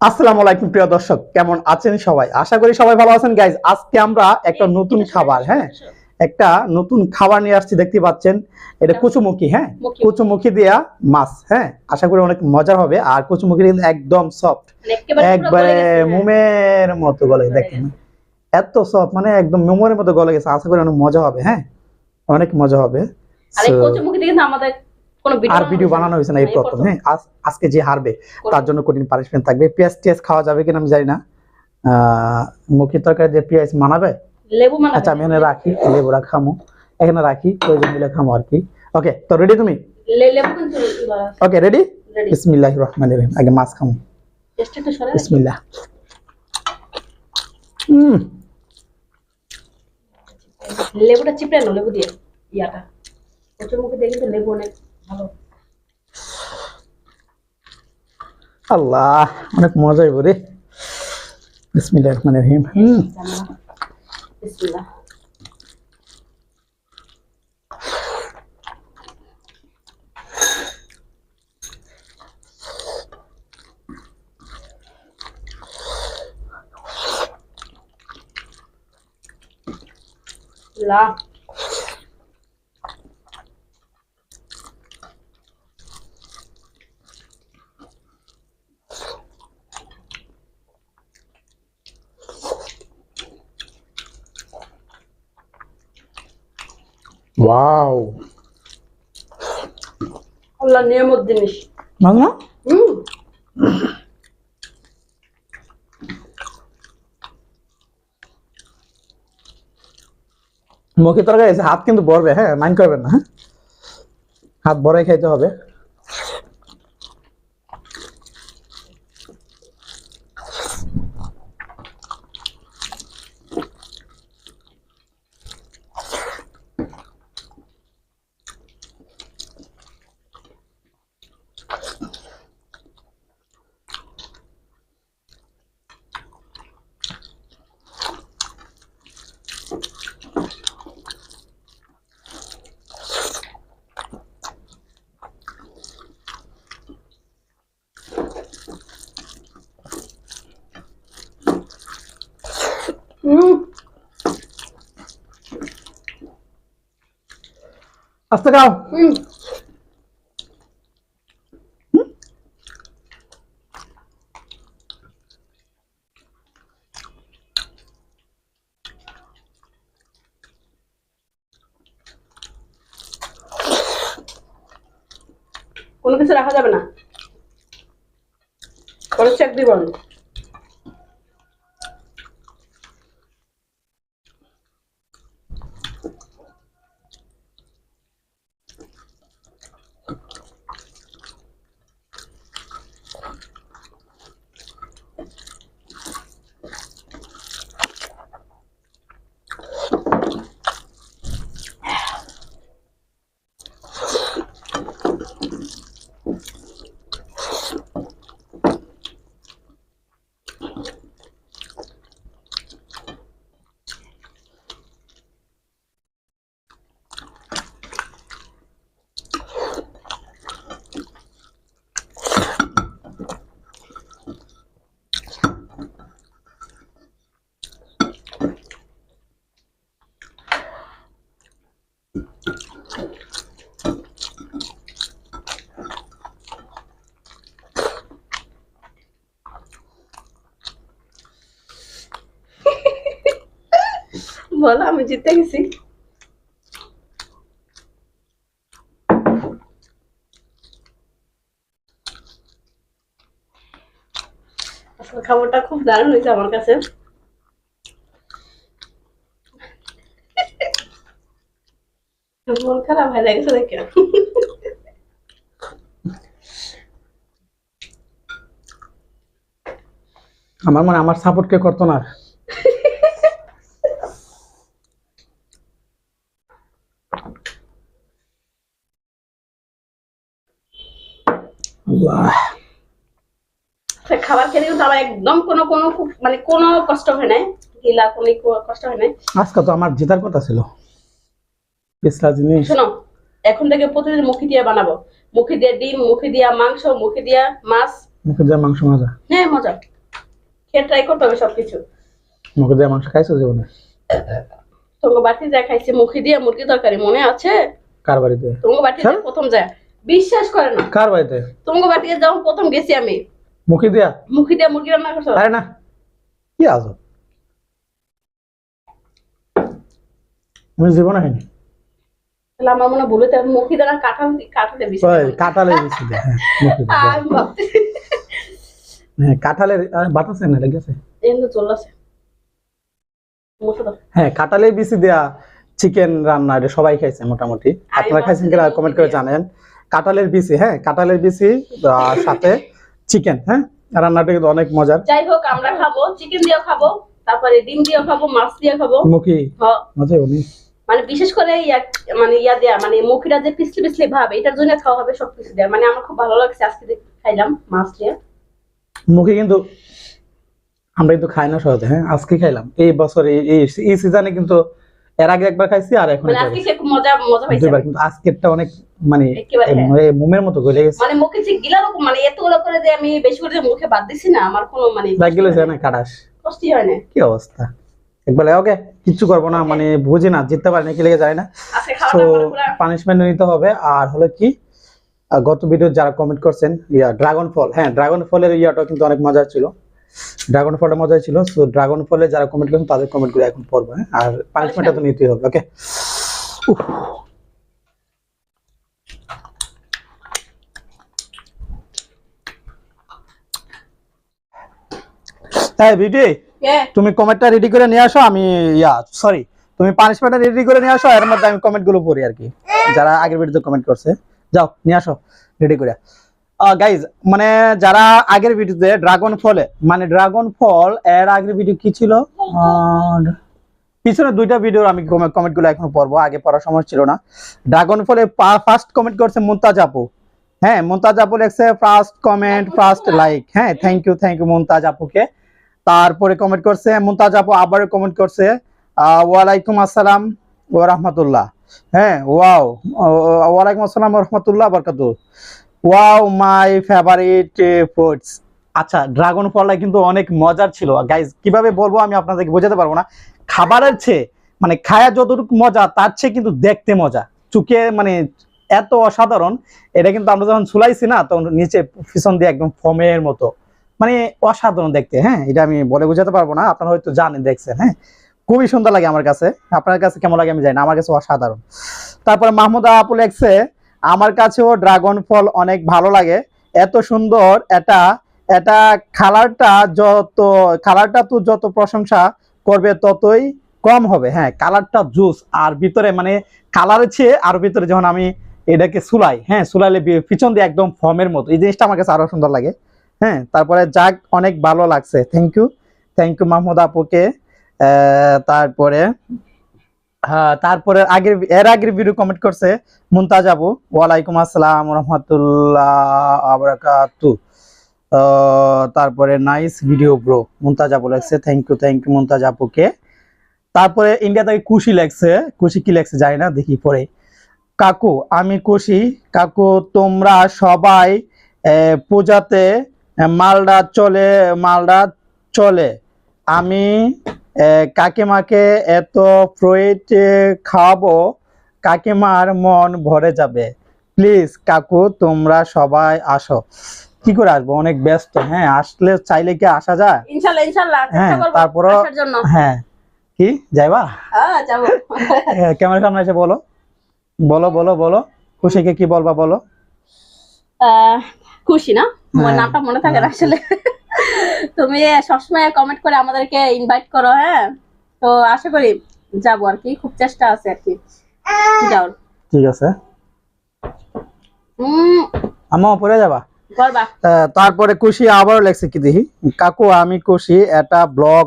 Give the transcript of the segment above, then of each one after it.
আসসালামু আলাইকুম প্রিয় দর্শক। কেমন আছেন সবাই? আশা করি সবাই ভালো আছেন। গাইজ আজকে আমরা একটা নতুন খাবার হ্যাঁ? একটা নতুন খাবার নিয়ে আসছি দেখতে পাচ্ছেন। এটা কুচুমুখি হ্যাঁ? মুখি। কুচুমুখি দেয়া মাছ হ্যাঁ? আশা করি অনেক মজা হবে। আর কুচুমুখি কিন্তু একদম সফট মানে একেবারে মোমের মতো গলে গলে দেখেন এত সফট মানে একদম মোমের মতো গলে গেছে। আশা করি অনেক মজা হবে হ্যাঁ? অনেক মজা হবে। আর এই So, কচুমুখি কিন্তু আমাদের আর ভিডিও বানানো হয়েছে না এই প্রথম। হ্যাঁ আজকে যে হারবে তার জন্য কঠিন পানিশমেন্ট থাকবে। পেঁয়াজ টিয়াজ খাওয়া যাবে কিনা আমি জানি না। আহ, মুখি তরকারি দিয়ে পেঁয়াজ মানাবে? লেবু আচ্ছা আমি এখানে রাখি লেবুরা খামো। এখানে রাখি প্রয়োজন মিলে খামো আর কি। ওকে তো রেডি তুমি? ওকে রেডি বিসমিল্লাহ রহমান রহিম। আগে মাছ খামো। বিসমিল্লাহ। হুম লেবুটা চিপড়ে নো লেবু দিয়ে। ইয়াটা। কচুমুখি দিয়ে কিন্তু লেবু অনেক আল্লাহ অনেক মজা হইব রে। বিসমিল্লাহ রহমান রহিম। হুম। লা ওয়াও আল্লাহ নিয়ামত জিনিস। ভালো না? হুম। মুখে তরকারি হাত কিন্তু ভরবে হ্যাঁ মাইন্ড করবেন না হ্যাঁ? হাত ভরাই খাইতে হবে। আস্তে খাও। কোনো কিছু রাখা যাবে না। পরে চেক দিব আমি বলো, আমি জিতে গেছি। খাবারটা খুব দারুণ হয়েছে আমার কাছে। মন খারাপ হয়ে লাগছে দেখে আমার মনে আমার সাপোর্ট কে করতো না আল্লাহ সে খাবার খেলে কিন্তু আমার একদম কোনো কোনো মানে কোনো কষ্ট হয় নাই। গিলা কোনো কষ্ট হয় নাই। আজকে তো আমার জেতার কথা ছিল। পিছলা জিনিস। শোনো এখন থেকে প্রতিদিন মুখি দিয়ে বানাবো। মুখি দিয়ে ডিম মুখি দিয়া মাংস মুখি দিয়া মাছ। মুখে দেওয়া মাংস মজা। হ্যাঁ মজা। খেয়ে ট্রাই করতে হবে সবকিছু। মুখে দিয়া মাংস খাইছো জীবনে? তোমাকে বাড়িতে যা খাইছে মুখে দিয়ে মুরগি তরকারি মনে আছে? কার বাড়িতে? তোমাকে বাড়িতে হ্যাঁ? প্রথম যায় বিশ্বাস করে না। কার বাড়িতে? তোমাকে বাড়িতে যখন প্রথম গেছি আমি মুখে দেয়া? মুখে দিয়ে মুরগি রান্না করছ? আরে না। কি আমি জীবনে তাহলে আমার মনে যাবে মুখে না কাঁঠাল কাঁঠালে বেশি কাঁঠালে বেশি হ্যাঁ হ্যাঁ কাঁঠালের বাতাসে না লেগেছে এমনি চলছে হ্যাঁ কাঁঠালে বেশি দেয়া চিকেন রান্না এটা সবাই খাইছে মোটামুটি। আপনারা খাইছেন কিনা কমেন্ট করে জানেন কাঁঠালের বিসি হ্যাঁ কাঁঠালের বিসি সাথে চিকেন হ্যাঁ? রান্নাটা কিন্তু অনেক মজার। যাই হোক আমরা খাব। চিকেন দিয়েও খাব তারপরে ডিম দিয়েও খাব মাছ দিয়ে খাব। মুখি। মজা উনি। মানে বিশেষ করে মানে ইয়া দেয়া মানে মুখিটা যে পিছলি পিছলি ভাব এটার জন্য খাওয়া হবে সবকিছু দেয়া। মানে আমার খুব ভালো লাগছে আজকে খাইলাম মাছ দিয়ে। মুখে কিন্তু আমরা কিন্তু খাই না সহজে হ্যাঁ? আজকে খাইলাম। এই বছর এই সিজনে কিন্তু এর আগে একবার খাইছি আর এখন মানে আজকে মজা মজা পাইছে দুইবার কিন্তু আজকেরটা অনেক মানে। মোমের মতো গলে গেছে। মানে মুখে যে গিলা রকম মানে এতগুলো করে যে আমি বেশি করে মুখে বাদ দিছি না আমার কোনো মানে না কাটাস কষ্টই হয় না। কি অবস্থা? একবার ওকে কিচ্ছু করব না মানে বুঝি না জিততে পারি না কি লেগে যায় না। তো পানিশমেন্ট নিতে হবে আর হলো কি গত ভিডিও যারা কমেন্ট করছেন ইয়া ড্রাগন ফল হ্যাঁ ড্রাগন ফলের ইয়াটা কিন্তু অনেক মজা ছিল। ড্রাগন ফলটা মজা ছিল। সো ড্রাগন ফলে যারা কমেন্ট করেন তাদের কমেন্ট করে এখন পড়ব হ্যাঁ? আর পানিশমেন্টটা তো নিতেই হবে ওকে হ্যাঁ বিটি তুমি কমেন্টটা রেডি করে নিয়ে আসো আমি ইয়া সরি তুমি পানিশমেন্টটা রেডি করে নিয়ে আসো এর মধ্যে আমি কমেন্টগুলো পড়ি আর কি। যারা আগের ভিডিওতে কমেন্ট করছে যাও নিয়ে আসো রেডি করে। গাইজ মানে যারা আগের ভিডিওতে ড্রাগন ফলে মানে ড্রাগন ফল এর আগের ভিডিও কি ছিল? পিছনে দুইটা ভিডিওর আমি কমেন্টগুলো এখনও পড়ব, আগে পড়ার সময় ছিল না। ড্রাগন ফলে ফার্স্ট কমেন্ট করছে মুমতাজ আপু। হ্যাঁ মুমতাজ আপু লেখছে ফার্স্ট কমেন্ট ফার্স্ট লাইক হ্যাঁ thank you thank you Mumtaz আপুকে। তারপরে কমেন্ট করছে মুমতাজ আপু আবার কমেন্ট করছে ওয়ালাইকুম আসসালাম ও রহমতুল্লাহ। হ্যাঁ ওয়াও ওয়ালাইকুম আসসালাম রহমতুল্লাহ বরকাত ওয়াও মাই ফেভারিট ফুডস আচ্ছা ড্রাগন ফলটা কিন্তু অনেক মজার ছিল। গাইজ কীভাবে বলব আমি আপনাদেরকে বোঝাতে পারব না। খাবারের চেয়ে মানে খায়া যতটুকু মজা, তার চেয়ে কিন্তু দেখতে মজা। চুকে মানে এত অসাধারণ, এটা কিন্তু আমরা যখন ছুলাইছি না, তখন নিচে পিছন দিয়ে একদম ফমের মতো। মানে অসাধারণ দেখতে হ্যাঁ? এটা আমি বলে বোঝাতে পারব না, আপনারা হয়তো জানেন, দেখছেন হ্যাঁ? খুবই সুন্দর লাগে আমার কাছে। আপনার কাছে কেমন লাগে আমি জানি না, আমার কাছে অসাধারণ। তারপরে মাহমুদা আপু লেখছে আমার কাছেও ড্রাগন ফল অনেক ভালো লাগে। এত সুন্দর এটা এটা কালারটা যত কালারটা তো যত প্রশংসা করবে ততই কম হবে। হ্যাঁ কালারটা জুস আর ভিতরে মানে কালার চেয়ে আর ভিতরে যখন আমি এটাকে সুলাই হ্যাঁ সুলাইলে পিছন দিয়ে একদম ফর্মের মতো। এই জিনিসটা আমার কাছে আরও সুন্দর লাগে। হ্যাঁ তারপরে যাক, অনেক ভালো লাগছে। Thank you thank you Mahmud আপুকে। তারপরে হ্যাঁ তারপরে আগের এর আগের ভিডিও কমেন্ট করছে মুমতাজ আপু ওয়ালাইকুম আসসালাম রহমতুল্লাহ আবরাকাতু। তারপরে নাইস ভিডিও ব্রো মুমতাজ আপু লাগছে thank you thank you Mumtaz আপুকে। তারপরে ইন্ডিয়া থেকে খুশি লাগছে খুশি কি লাগছে জানি না, দেখি পরে। কাকু, আমি খুশি কাকু, তোমরা সবাই পূজাতে মালডা চলে মালডা চলে। আমি কাকিমাকে এত ফ্রুইট খাওয়াবো কাকিমার মন ভরে যাবে। প্লিজ কাকু তোমরা সবাই আসো। কি করে আসব? অনেক ব্যস্ত হ্যাঁ? আসলে চাইলে কি আসা যায়? ইনশাল্লাহ ইনশাল্লাহ হ্যাঁ, তারপরও- হ্যাঁ। কি? যাইবা? হ্যাঁ যাব। ক্যামেরার সামনে এসে বলো। বলো বলো বলো। খুশিকে কি বলবা বলো? খুশি না? আমার হ্যাঁ। নামটা মনে থাকে না আসলে। তুমি সবসময় কমেন্ট করে আমাদেরকে ইনভাইট করো হ্যাঁ? তো আশা করি যাব আর কি খুব চেষ্টা আছে আর কি। যাও। ঠিক আছে। আমা পরে যাবা? তারপরে খুশি আবারও লেখছে কি দেখি? কাকু আমি খুশি এটা ব্লগ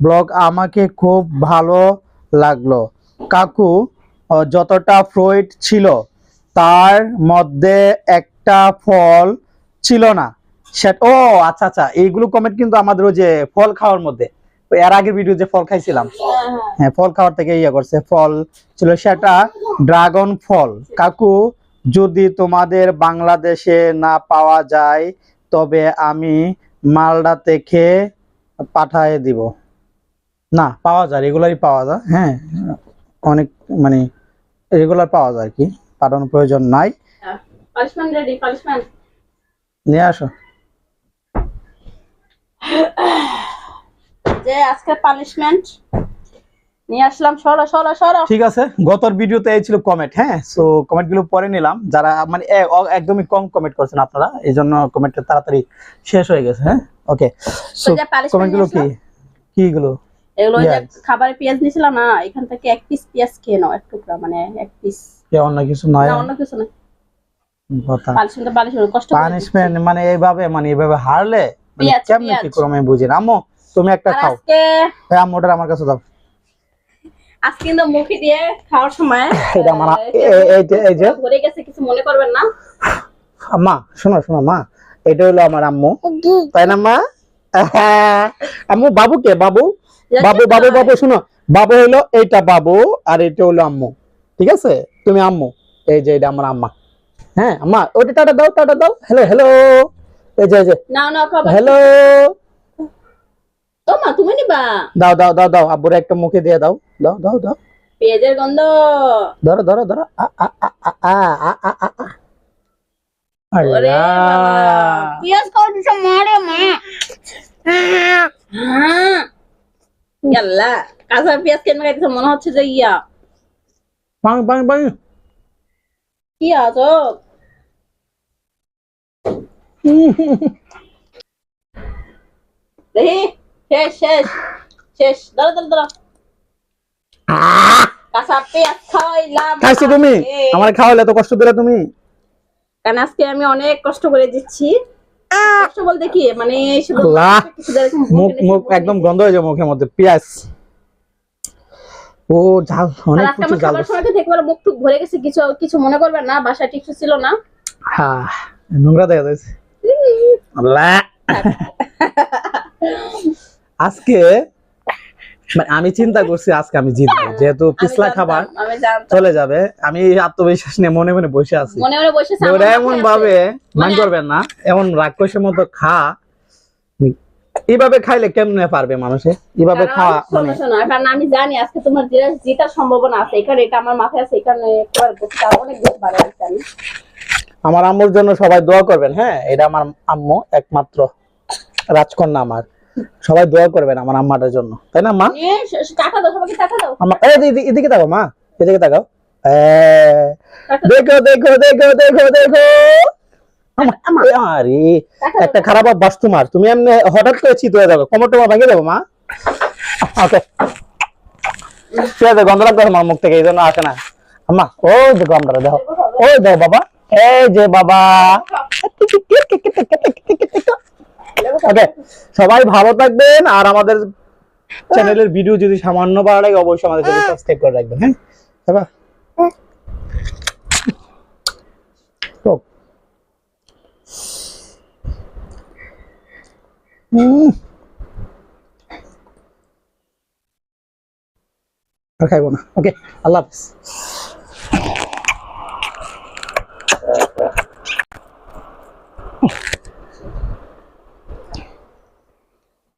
ব্লগ আমাকে খুব ভালো লাগল। কাকু যতটা ফ্রুইট ছিল তার মধ্যে একটা ফল ছিল না। ও আচ্ছা আচ্ছা। এইগুলো কমেন্ট কিন্তু আমাদের ওই যে ফল খাওয়ার মধ্যে। এর আগের ভিডিও যে ফল খাইছিলাম। হ্যাঁ, হ্যাঁ। হ্যাঁ ফল খাওয়ার থেকে ইয়ে করছে। ফল ছিল সেটা ড্রাগন ফল। কাকু যদি তোমাদের বাংলাদেশে না পাওয়া যায় তবে আমি মালদা থেকে পাঠায় দিব। না পাওয়া যায় রেগুলারই পাওয়া যায়। হ্যাঁ অনেক মানে রেগুলার পাওয়া যায় আর কি। পাঠানোর প্রয়োজন নাই। পানিশমেন্ট নিয়ে আসো। যে আজকে পানিশমেন্ট নিয়ে আসলাম সরো সরো সরো। ঠিক আছে গতর ভিডিওতে এই ছিল কমেন্ট হ্যাঁ? সো কমেন্টগুলো পরে নিলাম। যারা মানে একদমই কম কমেন্ট করছেন আপনারা এই জন্য কমেন্টটা তাড়াতাড়ি শেষ হয়ে গেছে হ্যাঁ? ওকে সো কমেন্টগুলো কি? কি গুলো এগুলো যে. খাবারে পেঁয়াজ নিয়েছিলাম না এখান থেকে এক পিস পেঁয়াজ খেয়ে নাও এক টুকরা মানে এক পিস অন্য কিছু নয়। না অন্য কিছু না কথা। পানিশমেন্ট পানিশমেন্ট কষ্ট করে দিচ্ছি। পানিশমেন্ট মানে এইভাবে মানে এইভাবে হারলে মানে কেমনে কি পেঁয়াজ। আমি বুঝি না? আম্মু তুমি একটা খাও। আজকে আম্মুটার আমার কাছে দাও। আজকে কিন্তু মুখি দিয়ে খাওয়ার সময় এটা আমার আহ, এ- এ- এই যে এই গেছে কিছু মনে করবেন না? আম্মা শোনো শোনো মা এটা হলো আমার আম্মু। তাই না মা? আম্মু বাবু কে? বাবু? বাবু বাবু বাবু শোনো বাবু হলো এইটা বাবু আর এটা হলো আম্মু। ঠিক আছে? তুমি আম্মু এই যে এটা আমার আম্মা। হ্যাঁ আম্মা ওটা টাটা দাও টাটা দাও। হ্যালো হ্যালো এই যে এই যে। না না খাবার হ্যালো তো মা তুমি নিবা? দাও দাও দাও দাও আব্বুর একটা মুখে দিয়ে দাও। দাও দাও দাও। পেঁয়াজের গন্ধ। ধরো ধরো ধরো। আ আ আ আ আ আ আ আ আ। ওরে বাবা, আল্লাহ। পেঁয়াজ খাওয়া মারে মা। ইয়াল্লা কাঁচা পেঁয়াজ কেন খাইতেছে? মনে হচ্ছে যে ইয়া। বাং বাং বাং। কি আছো দেখি শেষ শেষ শেষ দাঁড়া দাঁড়া দাঁড়া কাঁচা পেঁয়াজ খাওয়াইলাম খাইছো তুমি আমার খাওয়ালে এত কষ্ট দিলে তুমি? কারণ আজকে আমি অনেক কষ্ট করে দিচ্ছি। কষ্ট বলতে কি? মানে শুধু আল্লাহ। কিছুটা এরকম মুখ মুখ একদম গন্ধ হয়ে যায় মুখের মধ্যে পেঁয়াজ। ও ঝাল অনেক কিছু আমার ঝাল খাবার সময় থেকে মুখ টুক ভরে গেছে কিছু কিছু মনে করবেন না বাসা টিকসু ছিল না? হ্যাঁ নোংরা দেখা যাচ্ছে। আজকে মানে আমি চিন্তা করছি আজকে আমি জিতবো। যেহেতু পিছলা খাবার চলে যাবে। আমি আত্মবিশ্বাস নিয়ে মনে মনে বসে আছি। মনে মনে ওরা এমন ভাবে মান করবেন না। এমন রাক্ষসের মতো খা। এইভাবে খাইলে কেমনে পারবে মানুষে? এইভাবে খাওয়া মানে কারণ আমি জানি আজকে তোমার জেতার সম্ভাবনা আছে। এখানে এটা আমার মাথায় আছে এখানে অনেক বেশি ভালো লাগছে আমি। আমার আম্মুর জন্য সবাই দোয়া করবেন হ্যাঁ? এটা আমার আম্মু একমাত্র রাজকন্যা আমার। সবাই দোয়া করবেন আমার আম্মাটার জন্য। তাই না মা? আমার এদিকে- তাকাও মা। এদিকে তাকাও। দেখো দেখো দেখো দেখো দেখো। আরে একটা খারাপ অভ্যাস তোমার। তুমি এমনি হঠাৎ করে চিত হয়ে যাবে কোমর টোমর ভেঙে দেবো মা। ওকে। ঠিক আছে গন্ধ লাগবে আমার মুখ থেকে এই জন্য আসে না। আম্মা ওই যে গন্ধটা দেখো। ওই দেখো বাবা। এই যে বাবা। ওকে সবাই ভালো থাকবেন আর আমাদের চ্যানেলের ভিডিও যদি সামান্য ভালো লাগে, অবশ্যই আমাদের চ্যানেল সাবস্ক্রাইব করে রাখবেন হ্যাঁ? আর খাইবো না। ওকে আল্লাহ হাফিজ। Oh.